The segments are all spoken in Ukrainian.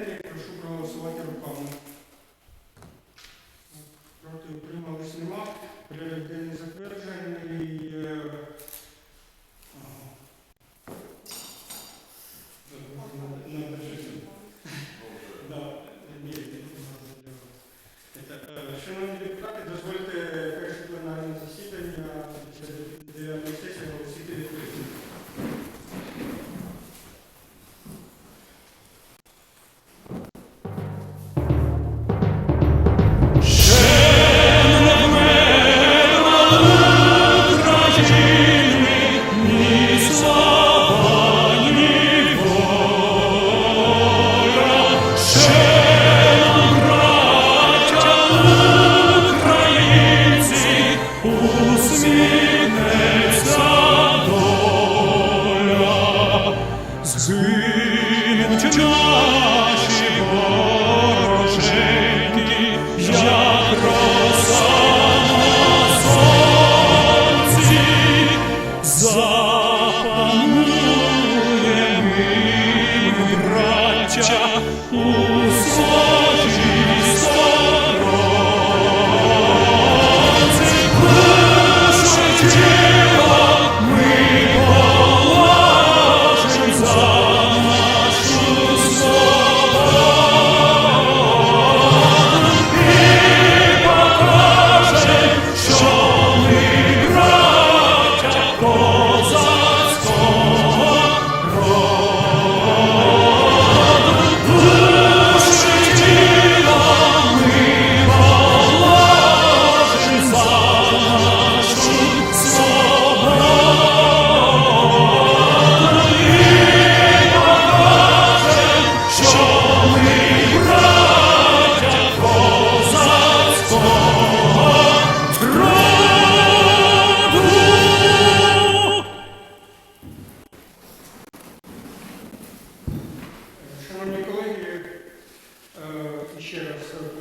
Прошу проголосувати руками.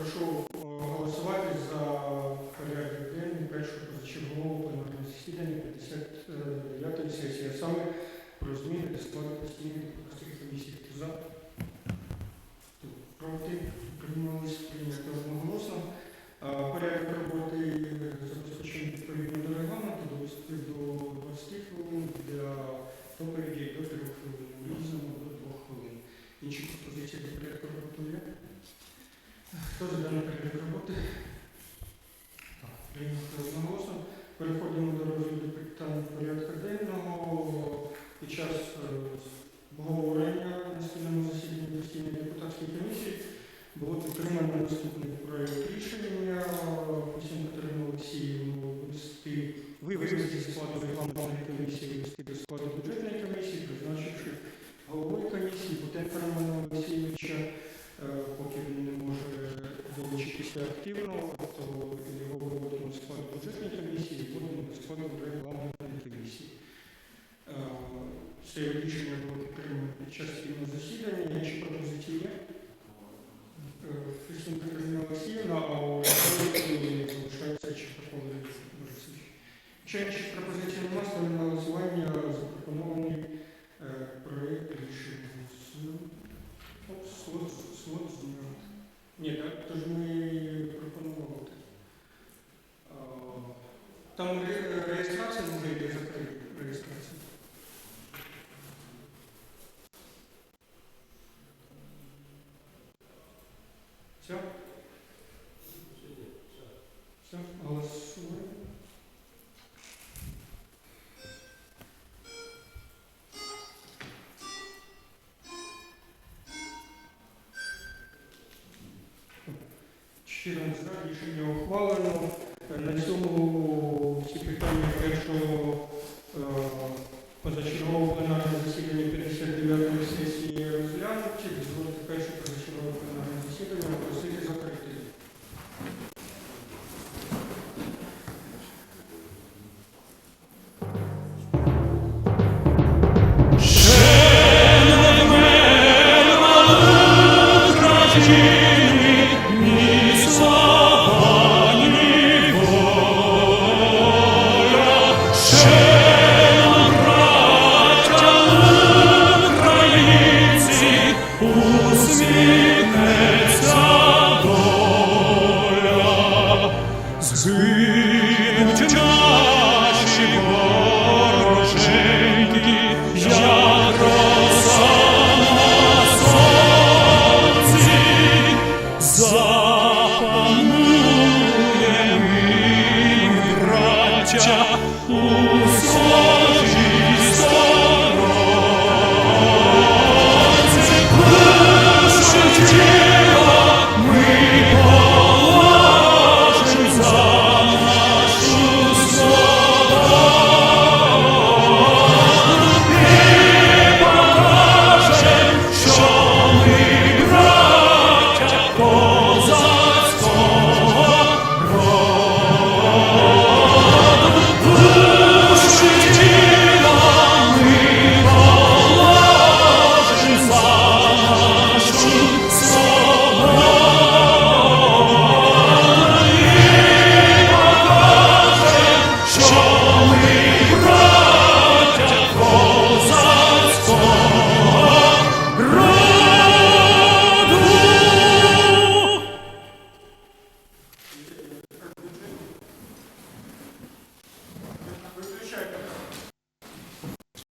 прошу е, голосувати за порядок денний першого позачергового пленарного засідання 59-ї е, сесії, а саме про зміни до складу постійних простих комісій. За проти приймались прийнято одноголосно. Е, порядок роботи забезпечений відповідно до регламенту до 20 хвилин для доповіді до 3 хвилин, різному до 2 хвилин. Інші пропозиції до порядку роботи є? Хто за даний предмет роботи? Так, прийнято ну, одноголосно. Переходимо до розгляду питань порядку денного. Під час е, обговорення на спільному засіданні постійної депутатської комісії було підтримано наступний проєкт рішення Костянтину Катерину Олексіївну вести вивести з складу рекламної комісії, вивести до складу бюджетної комісії, призначивши головою комісії, потім долучитися активно, то його виводимо в склад бюджетної комісії, і вводимо до складу регламентної комісії. Е, Це рішення було підтримано під час спільного засідання. Ще пропозиції є? Е, Христина Катерина Олексіївна, а у залишається Чепаков Борисович. Якщо інших пропозицій немає, ставлю на голосування запропонований е, проект рішення. Слот, слот. Ні, так, то ми Все? Все, голосуємо. Чотири за рішення ухвалено. На цьому всі питання першого е, позачергового пленарного shame.